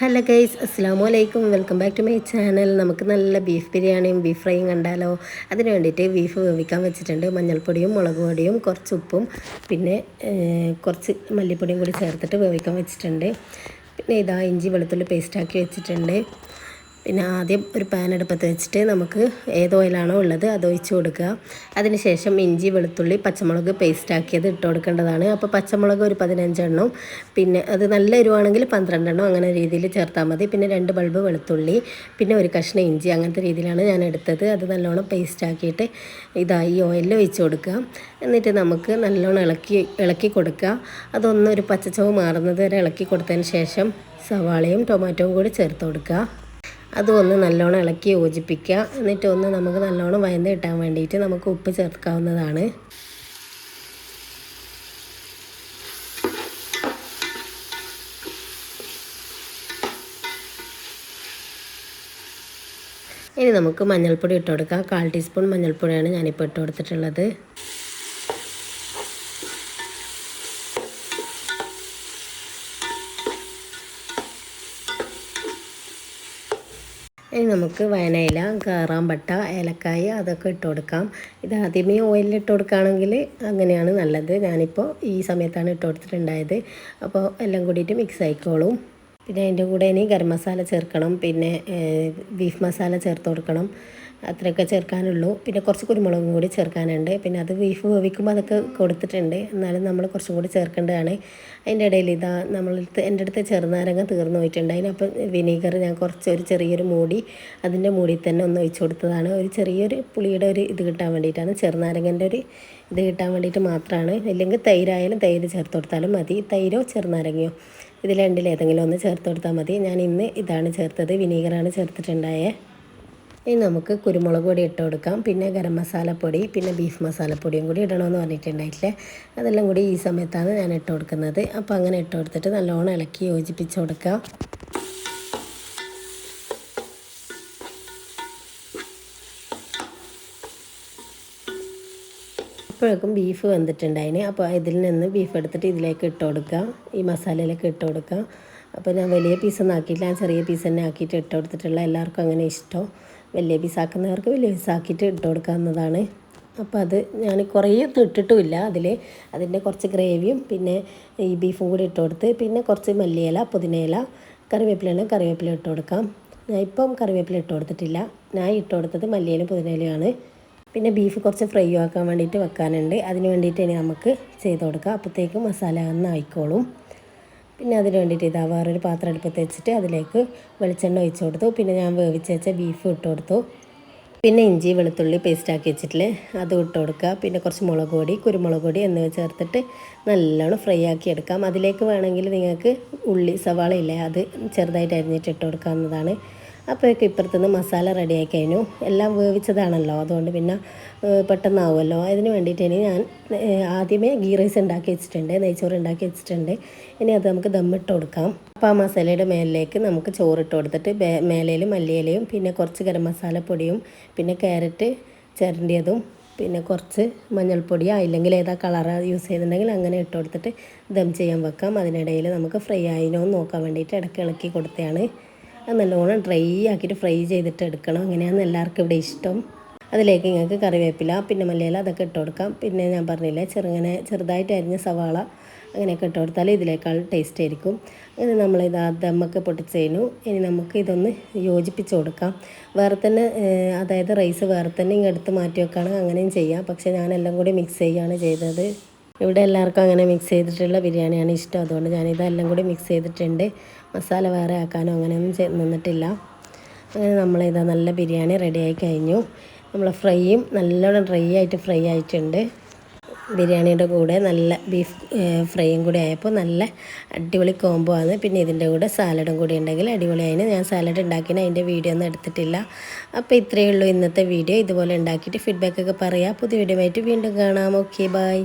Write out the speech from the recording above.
Hello guys അസ്സാം വലൈക്കും welcome back to my channel. നമുക്ക് നല്ല ബീഫ് ബിരിയാണിയും ബീഫ് ഫ്രൈയും കണ്ടാലോ? അതിന് വേണ്ടിയിട്ട് ബീഫ് വേവിക്കാൻ വെച്ചിട്ടുണ്ട്. മഞ്ഞൾപ്പൊടിയും മുളക് പൊടിയും കുറച്ച് ഉപ്പും പിന്നെ കുറച്ച് മല്ലിപ്പൊടിയും കൂടി ചേർത്തിട്ട് വേവിക്കാൻ വെച്ചിട്ടുണ്ട്. പിന്നെ ഇതാ ഇഞ്ചി വെളുത്തുള്ളി പേസ്റ്റാക്കി വെച്ചിട്ടുണ്ട്. പിന്നെ ആദ്യം ഒരു പാൻ അടുപ്പത്ത് വെച്ചിട്ട് നമുക്ക് ഏത് ഓയിലാണോ ഉള്ളത് അത് ഒഴിച്ച് കൊടുക്കുക. അതിനുശേഷം ഇഞ്ചി വെളുത്തുള്ളി പച്ചമുളക് പേസ്റ്റ് ആക്കിയത് ഇട്ട് കൊടുക്കേണ്ടതാണ്. അപ്പോൾ പച്ചമുളക് ഒരു പതിനഞ്ചെണ്ണം പിന്നെ അത് നല്ല എരിവാണെങ്കിൽ പന്ത്രണ്ടെണ്ണം അങ്ങനെ രീതിയിൽ ചേർത്താൽ മതി. പിന്നെ രണ്ട് ബൾബ് വെളുത്തുള്ളി പിന്നെ ഒരു കഷ്ണം ഇഞ്ചി അങ്ങനത്തെ രീതിയിലാണ് ഞാൻ എടുത്തത്. അത് നല്ലോണം പേസ്റ്റ് ആക്കിയിട്ട് ഇതാ ഈ ഓയിലിൽ ഒഴിച്ച് കൊടുക്കുക. എന്നിട്ട് നമുക്ക് നല്ലോണം ഇളക്കി ഇളക്കി കൊടുക്കുക. അതൊന്നൊരു പച്ചച്ചവ് മാറുന്നത് വരെ ഇളക്കി കൊടുത്തതിന് ശേഷം സവാളയും ടൊമാറ്റോയും കൂടി ചേർത്ത് കൊടുക്കുക. അതും ഒന്ന് നല്ലോണം ഇളക്കി യോജിപ്പിക്കുക. എന്നിട്ട് ഒന്ന് നമുക്ക് നല്ലോണം വയന്ന് കിട്ടാൻ വേണ്ടിയിട്ട് നമുക്ക് ഉപ്പ് ചേർക്കാവുന്നതാണ്. ഇനി നമുക്ക് മഞ്ഞൾപ്പൊടി ഇട്ട് കൊടുക്കാം. കാൽ ടീസ്പൂൺ മഞ്ഞൾപ്പൊടിയാണ് ഞാനിപ്പോൾ ഇട്ട് കൊടുത്തിട്ടുള്ളത്. ഇനി നമുക്ക് വയനയില കറാമ്പട്ട ഏലക്കായ അതൊക്കെ ഇട്ട് കൊടുക്കാം. ഇത് ആദ്യമേ ഓയിലിൽ ഇട്ട് കൊടുക്കുകയാണെങ്കിൽ അങ്ങനെയാണ് നല്ലത്. ഞാനിപ്പോൾ ഈ സമയത്താണ് ഇട്ട് കൊടുത്തിട്ടുണ്ടായത്. അപ്പോൾ എല്ലാം കൂടിയിട്ട് മിക്സ് ആയിക്കോളും. പിന്നെ അതിന്റെ കൂടെ ഇനി ഗരം മസാല ചേർക്കണം. പിന്നെ ബീഫ് മസാല ചേർത്ത് കൊടുക്കണം. അത്രയൊക്കെ ചേർക്കാനുള്ളൂ. പിന്നെ കുറച്ച് കുരുമുളകും കൂടി ചേർക്കാനുണ്ട്. പിന്നെ അത് ബീഫ് വേവിക്കുമ്പോൾ അതൊക്കെ കൊടുത്തിട്ടുണ്ട്. എന്നാലും നമ്മൾ കുറച്ചും കൂടി ചേർക്കേണ്ടതാണ്. അതിന്റെ ഇടയിൽ ഇതാ നമ്മളടുത്ത് എന്റെ അടുത്ത് ചെറുനാരങ്ങ തീർന്നു പോയിട്ടുണ്ട്. അതിനപ്പം വിനീഗർ ഞാൻ കുറച്ച് ഒരു ചെറിയൊരു മൂടി അതിന്റെ മൂടി തന്നെ ഒന്ന് ഒഴിച്ചു കൊടുത്തതാണ്. ഒരു ചെറിയൊരു പുളിയുടെ ഒരു ഇത് കിട്ടാൻ വേണ്ടിയിട്ടാണ്. ചെറുനാരങ്ങന്റെ ഒരു ഇത് കിട്ടാൻ വേണ്ടിയിട്ട് മാത്രമാണ്. ഇല്ലെങ്കിൽ തൈരായാലും തൈര് ചേർത്ത് കൊടുത്താലും മതി. തൈരോ ചെറുനാരങ്ങയോ? ഇതിൽ രണ്ടിലേതെങ്കിലും ഒന്ന് ചേർത്ത് കൊടുത്താൽ മതി. ഞാൻ ഇന്ന് ഇതാണ് ചേർത്തത്. വിനീഗറാണ് ചേർത്തിട്ടുണ്ടായേ. ഇനി നമുക്ക് കുരുമുളക് പൊടി ഇട്ട് കൊടുക്കാം. പിന്നെ ഗരം മസാലപ്പൊടി പിന്നെ ബീഫ് മസാലപ്പൊടിയും കൂടി ഇടണമെന്ന് പറഞ്ഞിട്ടുണ്ടായിട്ടില്ലേ? അതെല്ലാം കൂടി ഈ സമയത്താണ് ഞാൻ ഇട്ട് കൊടുക്കുന്നത്. അപ്പോൾ അങ്ങനെ ഇട്ട് കൊടുത്തിട്ട് നല്ലോണം ഇളക്കി യോജിപ്പിച്ച് കൊടുക്കാം. അപ്പോഴേക്കും ബീഫ് വന്നിട്ടുണ്ടായിന്. അപ്പോൾ ഇതിൽ നിന്ന് ബീഫ് എടുത്തിട്ട് ഇതിലേക്ക് ഇട്ട് കൊടുക്കുക ഈ മസാലയിലേക്ക് ഇട്ട് കൊടുക്കുക അപ്പോൾ ഞാൻ വലിയ പീസൊന്നും ആക്കിയില്ല ചെറിയ പീസ് തന്നെ ആക്കിയിട്ട് ഇട്ട് കൊടുത്തിട്ടുള്ള എല്ലാവർക്കും അങ്ങനെ ഇഷ്ടം. വലിയ പീസാക്കുന്നവർക്ക് വലിയ പീസാക്കിയിട്ട് ഇട്ട് കൊടുക്കാവുന്നതാണ്. അപ്പോൾ അത് ഞാൻ കുറേ ഒന്നും ഇട്ടിട്ടുമില്ല. അതിൽ അതിന്റെ കുറച്ച് ഗ്രേവിയും പിന്നെ ഈ ബീഫും കൂടി ഇട്ട് കൊടുത്ത് പിന്നെ കുറച്ച് മല്ലിയില പുതിനയില കറിവേപ്പിലയാണ് കറിവേപ്പില ഇട്ട് കൊടുക്കാം. ഞാൻ ഇപ്പം കറിവേപ്പില ഇട്ട് കൊടുത്തിട്ടില്ല. ഞാൻ ഇട്ട് കൊടുത്തത് മല്ലിയിലും പുതിനയിലയാണ് പിന്നെ ബീഫ് കുറച്ച് ഫ്രൈ ആക്കാൻ വേണ്ടിയിട്ട് വെക്കാനുണ്ട്. അതിന് വേണ്ടിയിട്ട് ഇനി നമുക്ക് ചെയ്ത് കൊടുക്കാം. അപ്പോഴത്തേക്കും മസാല ഒന്ന് ആയിക്കോളും. പിന്നെ അതിന് വേണ്ടിയിട്ട് ഇതാ വേറൊരു പാത്രം അടുപ്പത്ത് വെച്ചിട്ട് അതിലേക്ക് വെളിച്ചെണ്ണ ഒഴിച്ചു കൊടുത്തു. പിന്നെ ഞാൻ വേവിച്ച് വെച്ച ബീഫ് ഇട്ട് കൊടുത്തു. പിന്നെ ഇഞ്ചി വെളുത്തുള്ളി പേസ്റ്റ് ആക്കി വെച്ചിട്ടില്ലേ അത് ഇട്ട് കൊടുക്കുക. പിന്നെ കുറച്ച് മുളക് പൊടി കുരുമുളക് പൊടി എന്നിവ ചേർത്തിട്ട് നല്ലോണം ഫ്രൈ ആക്കി എടുക്കാം. അതിലേക്ക് വേണമെങ്കിൽ നിങ്ങൾക്ക് ഉള്ളി സവാള ഇല്ലേ അത് ചെറുതായിട്ട് അരിഞ്ഞിട്ട് ഇട്ട് കൊടുക്കാവുന്നതാണ്. അപ്പോഴേക്കും ഇപ്പുറത്തുനിന്ന് മസാല റെഡിയായി കഴിഞ്ഞു. എല്ലാം വേവിച്ചതാണല്ലോ. അതുകൊണ്ട് പിന്നെ പെട്ടെന്നാവുമല്ലോ. അതിന് വേണ്ടിയിട്ട് ഇനി ഞാൻ ആദ്യമേ ഗീ റൈസ് ഉണ്ടാക്കി വെച്ചിട്ടുണ്ട്. നെയ്ച്ചോറ് ഉണ്ടാക്കി വെച്ചിട്ടുണ്ട്. ഇനി അത് നമുക്ക് ദമ്മിട്ട് കൊടുക്കാം. അപ്പോൾ ആ മസാലയുടെ മേലിലേക്ക് നമുക്ക് ചോറിട്ട് കൊടുത്തിട്ട് മേലയിൽ മല്ലിയിലയും പിന്നെ കുറച്ച് ഗരം മസാലപ്പൊടിയും പിന്നെ ക്യാരറ്റ് ചിരണ്ടിയതും പിന്നെ കുറച്ച് മഞ്ഞൾപ്പൊടിയോ അല്ലെങ്കിൽ ഏതാ കളറ് യൂസ് ചെയ്തിട്ടുണ്ടെങ്കിൽ അങ്ങനെ ഇട്ട് കൊടുത്തിട്ട് ദം ചെയ്യാൻ വെക്കാം. അതിനിടയിൽ നമുക്ക് ഫ്രൈ ആയിനോ നോക്കാൻ വേണ്ടിയിട്ട് ഇടയ്ക്ക് ഇളക്കി കൊടുത്തതാണ്. അത് നല്ലോണം ഡ്രൈ ആക്കിയിട്ട് ഫ്രൈ ചെയ്തിട്ട് എടുക്കണം. അങ്ങനെയാണ് എല്ലാവർക്കും ഇവിടെ ഇഷ്ടം. അതിലേക്ക് നിങ്ങൾക്ക് കറിവേപ്പില പിന്നെ മല്ലിയില അതൊക്കെ ഇട്ട് കൊടുക്കാം. പിന്നെ ഞാൻ പറഞ്ഞില്ലേ ചെറുങ്ങനെ ചെറുതായിട്ട് അരിഞ്ഞ സവാള അങ്ങനെയൊക്കെ ഇട്ട് കൊടുത്താൽ ഇതിനേക്കാൾ ടേസ്റ്റ് ആയിരിക്കും. അങ്ങനെ നമ്മളിത് ദമ്മൊക്കെ പൊട്ടിച്ചതിനു ഇനി നമുക്ക് ഇതൊന്ന് യോജിപ്പിച്ച് കൊടുക്കാം. വേറെ തന്നെ അതായത് റൈസ് വേറെ തന്നെ ഇങ്ങെടുത്ത് മാറ്റി വെക്കുകയാണ് അങ്ങനെയും ചെയ്യാം. പക്ഷേ ഞാനെല്ലാം കൂടി മിക്സ് ചെയ്യുകയാണ് ചെയ്തത്. ഇവിടെ എല്ലാവർക്കും അങ്ങനെ മിക്സ് ചെയ്തിട്ടുള്ള ബിരിയാണിയാണ് ഇഷ്ടം. അതുകൊണ്ട് ഞാനിതെല്ലാം കൂടി മിക്സ് ചെയ്തിട്ടുണ്ട്. മസാല വേറെ ആക്കാനോ അങ്ങനെയൊന്നും നിന്നിട്ടില്ല. അങ്ങനെ നമ്മളിതാ നല്ല ബിരിയാണി റെഡിയായി കഴിഞ്ഞു. നമ്മൾ ഫ്രൈയും നല്ലോണം ഡ്രൈ ആയിട്ട് ഫ്രൈ ആയിട്ടുണ്ട്. ബിരിയാണിയുടെ കൂടെ നല്ല ബീഫ് ഫ്രൈയും കൂടി ആയപ്പോൾ നല്ല അടിപൊളി കോംബോ ആണ്. പിന്നെ ഇതിന്റെ കൂടെ സാലഡും കൂടി ഉണ്ടെങ്കിൽ അടിപൊളിയായിന്. ഞാൻ സാലഡ് ഉണ്ടാക്കിന് അതിന്റെ വീഡിയോ ഒന്നും എടുത്തിട്ടില്ല. അപ്പോൾ ഇത്രയേ ഉള്ളൂ ഇന്നത്തെ വീഡിയോ ഇതുപോലെ ഉണ്ടാക്കിയിട്ട് ഫീഡ്ബാക്കൊക്കെ പറയാം. പുതിയ വീഡിയോ ആയിട്ട് വീണ്ടും കാണാം. Okay bye